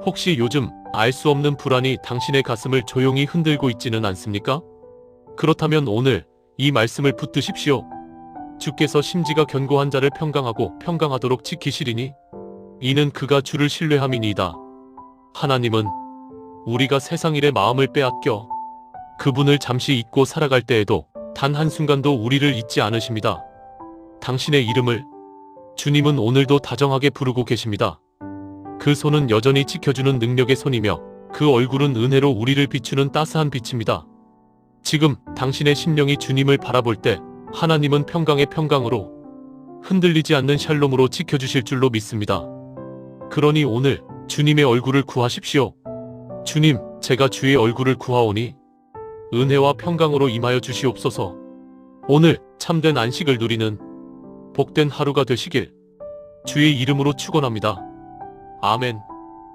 혹시 요즘 알 수 없는 불안이 당신의 가슴을 조용히 흔들고 있지는 않습니까? 그렇다면 오늘 이 말씀을 붙드십시오. 주께서 심지가 견고한 자를 평강하고 평강하도록 지키시리니 이는 그가 주를 신뢰함이니이다. 하나님은 우리가 세상 일에 마음을 빼앗겨 그분을 잠시 잊고 살아갈 때에도 단 한순간도 우리를 잊지 않으십니다. 당신의 이름을 주님은 오늘도 다정하게 부르고 계십니다. 그 손은 여전히 지켜주는 능력의 손이며 그 얼굴은 은혜로 우리를 비추는 따스한 빛입니다. 지금 당신의 심령이 주님을 바라볼 때 하나님은 평강의 평강으로 흔들리지 않는 샬롬으로 지켜주실 줄로 믿습니다. 그러니 오늘 주님의 얼굴을 구하십시오. 주님, 제가 주의 얼굴을 구하오니 은혜와 평강으로 임하여 주시옵소서. 오늘 참된 안식을 누리는 복된 하루가 되시길 주의 이름으로 축원합니다. 아멘.